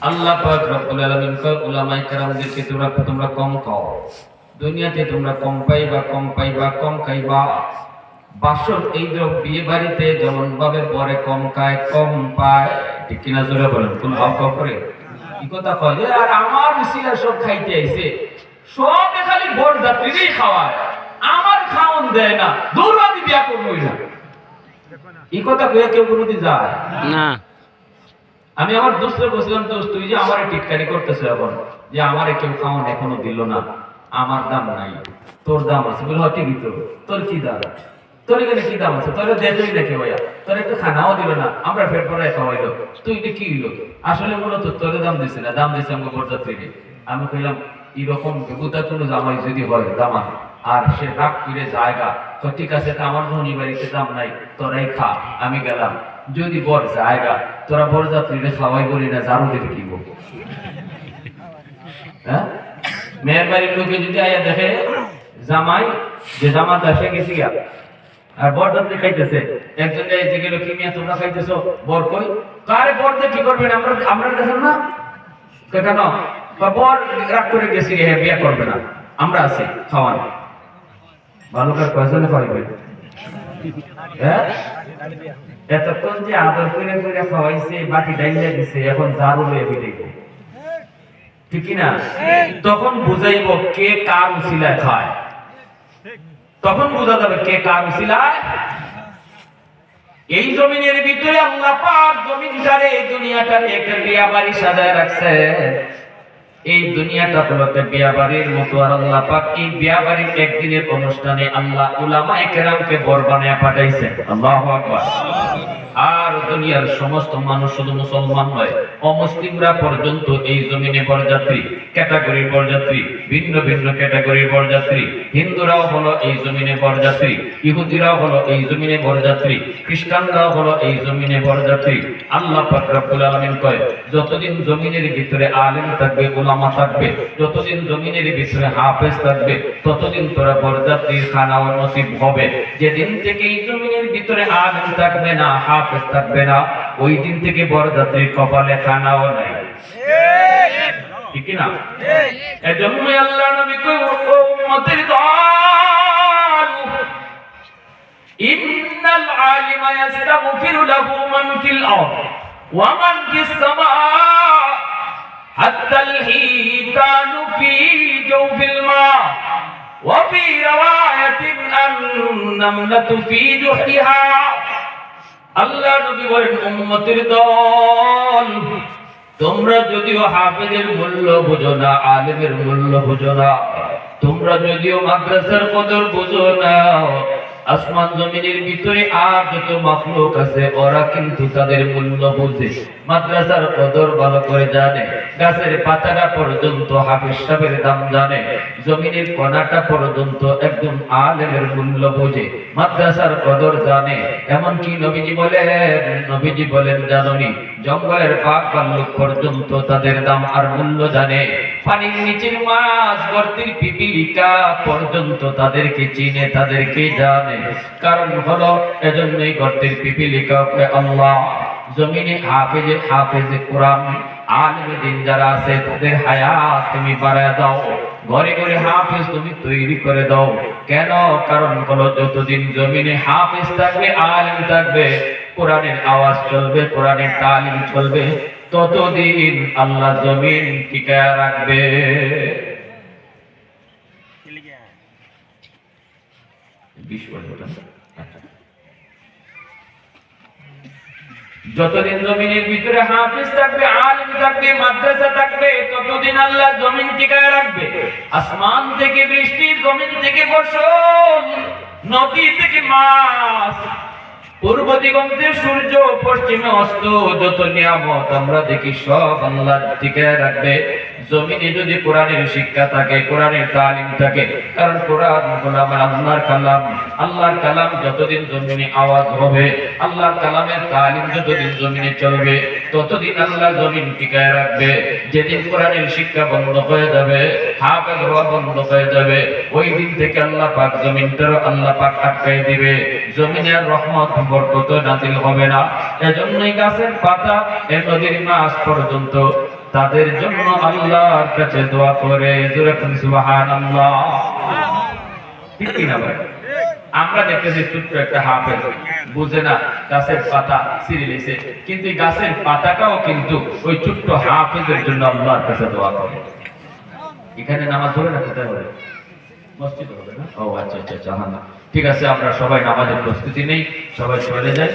আল্লাহ পাক রব্বুল আলামিন উলামায়ে তোমরা তোমরা কম খাও। দুনিয়াতে তোমরা কম পাইবা কম পাইবা, কম খাইবা। বাসর এই যে বিয়ে বাড়িতে যেমন ভাবে পরে কম খায়, কম পায়। ঠিক কিনা জোরে বলেন, কোন ভাব করে? কি কথা কয়? আর আমার মিছিলা সব খাইতে আইছে। সব খালি বর যাত্রীরই খাওয়ায়। আমার খাওন দেয় না দূর বিয়া করবোই না। এই কথা কেউ কোনোদিন যায়? না। আমি আমার দোস্তরে বলছিলাম দোস্ত তুই যে আমার টিটকারি করতেছে এখন, যে আমারে কেউ খাওয়ান এখনও দিল না, আমার দাম নাই, তোর দাম আছে বলে হয় ঠিকই তো, তোর কি দাম? তোর এখানে কি দাম আছে? তোর দেখেই দেখে ভাইয়া, তোর একটু খানাও দিল না, আমরা ফের পরে খাওয়াইলো, তুই কি হইল? আসলে মূলত তোর দাম দিছে না, দাম দিছে আমাকে বরযাত্রীকে আমি কইলাম, এরকম বেগুতা কোনো জামাই যদি হয় দামা আর সে রাগ করে জায়গা, তো ঠিক আছে আমার ধনী বাড়িতে দাম নাই, তোরাই খা। আমি গেলাম যদি বর জায়গা তোরা বরযাত্রীরা খাওয়াই বলি না জারু দেখে কি বলব হ্যাঁ? মেয়ের বাড়ির লোকে যদি আয়া দেখে, জামাই, যে জামাত আসে গেছি গা আর বর যাত্রী খাইতেছে, একজন এসে গেল, কি মিয়া, তোমরা খাইতেছো? বর কই, কারে বর কি করবেন আমরা আমরা দেখেন না? কেন? বর রাগ করে গেছি হ্যাঁ বিয়ে করবে না, আমরা আছি, খাওয়ান। ভালো করে কয়জনে খাওয়াইবে। এতক্ষণ যে আদর করে করে খাওয়াইছে, বাটি ডাইলে দিছে, এখন লয়ে ফিরে গেছে ঠিক না? তখন বুঝাইব কে কার উসিলায় খায়। তখন বোঝা যাবে কে কার উসিলায়। এই জমিনের ভিতরে আল্লাহ পাক জমিনটারে, এই দুনিয়াটারে একটা বিয়া বাড়ি সাজায় রাখছে। এই দুনিয়াটা হলো বিয়া বাড়ির মতো আর আল্লাহ পাক এই বিয়া বাড়ির একদিনের অনুষ্ঠানে আল্লাহ উলামা একরামকে বর বানায় পাঠাইছেন। আল্লাহু আকবার। আর দুনিয়ার সমস্ত মানুষ শুধু মুসলমান নয়, অমুসলিমরা পর্যন্ত এই জমিনে বরযাত্রী ক্যাটাগরির বরযাত্রী, ভিন্ন ভিন্ন ক্যাটাগরির বরযাত্রী। হিন্দুরাও হলো এই জমিনে বরযাত্রী, ইহুদিরাও হলো এই জমিনে বরযাত্রী, খ্রিস্টানরাও হলো এই জমিনে বরযাত্রী। আল্লাহ পাক রব্বুল আলামিন কয়, যতদিন জমিনের ভিতরে আলেম থাকবে ওলামা থাকবে, যতদিন জমিনের ভিতরে হাফেজ থাকবে, ততদিন তোরা বরযাত্রীর খানা ও নসিব হবে। যেদিন থেকে এই জমিনের ভিতরে আলেম থাকবে না, হাফেজ থাকবে না ওই দিন থেকে বরযাত্রীর কপালে খানাও নাই ঠিক না এজন্যই আল্লাহ নবী কই ও উম্মতের দল ইন্নাল আলিমা ইয়াস্তাগফিরু লাহু মান ফিল আরদ ওয়া মান ফিস সামা হাত্তা আল হিতানু ফি জাওফিল মা وفي رواية النملة في جحرها আল্লাহ নবী বলেন, উম্মতের দল, তোমরা যদিও হাফেজের মূল্য বুঝো না, আলেমের মূল্য বুঝো না, তোমরা যদিও মাদ্রাসার কদর বুঝো না আসমান জমিনের ভিতরে আর যত মাখলুক আছে, ওরা কিন্তু তাদের মূল্য বুঝে। মাদ্রাসার কদর ভালো করে জানে। গাছের পাতাটা পর্যন্ত হাফিজ সাহেবের দাম জানে। জমিনের কণাটা পর্যন্ত একদম আলেমের মূল্য বুঝে। মাদ্রাসার কদর জানে। এমনকি নবীজি বলেন নবীজি বলেন, জাননি, জঙ্গলের পাক ভাল্লুক পর্যন্ত তাদের দাম আর মূল্য জানে। পানির নিচের মাছ গর্তের পিপিলিকা পর্যন্ত তাদেরকে চিনে, তাদেরকে জানে। কারণ হলো এজন্যই গর্তের পিপিলিকাকে আল্লাহ। জমিনে হাফেজে হাফেজে কোরআন, আলেমে দিন যারা আছে, তাদের হায়াত তুমি বাড়ায় দাও। ঘরে ঘরে হাফেজ তুমি তৈরি করে দাও। কেন? কারণ হলো, যতদিন জমিনে হাফেজ থাকবে, আলেম থাকবে, কোরআনের আওয়াজ চলবে, কোরআনের তালিম চলবে ততদিন আল্লাহ জমিন রাখবে। আচ্ছা। যতদিন জমিনের ভিতরে হাফিজ থাকবে, আলিম থাকবে, মাদ্রাসা থাকবে, ততদিন আল্লাহ জমিন টিকায় রাখবে। আসমান থেকে বৃষ্টি, জমিন থেকে ফসল নদী থেকে মাছ পূর্ব দিগন্তে সূর্য পশ্চিমে অস্ত যত নিয়ামত আমরা দেখি সব আল্লাহ টিকে রাখবে। জমিনে যদি কোরআনের শিক্ষা থাকে, কোরআনের তালিম থাকে, কারণ কোরআন কালাম। আল্লাহর কালাম যতদিন জমিনে আওয়াজ হবে, আল্লাহর কালামের তালিম যতদিন জমিনে চলবে, ততদিন আল্লাহ জমিন টিকায় রাখবে। যেদিন কোরআনের শিক্ষা বন্ধ হয়ে যাবে, হাফেজ হওয়া বন্ধ হয়ে যাবে, ওই দিন থেকে আল্লাহ পাক জমিনটারও আল্লাহ পাক আটকাই দিবে। জমিনের রহমত বরকত নাজিল হবে না। এজন্যই গাছের পাতা, এ নদীর মাছ পর্যন্ত তাদের জন্য আল্লাহর কাছে দোয়া করে সুবহানাল্লাহ। ঠিক কি না ভাই? আমরা দেখতেছি ছোট্ট একটা হাফেজ, বুঝে না, গাছের পাতা নিছে। কিন্তু গাছের পাতাটাও কিন্তু ওই ছোট্ট হাফেজের জন্য আল্লাহর কাছে দোয়া করে। এখানে নামাজ হবে না কোথায় হবে মসজিদ হবে না? ও আচ্ছা আচ্ছা আচ্ছা ঠিক আছে, আমরা সবাই নামাজের প্রস্তুতি নেই, সবাই চলে যাই।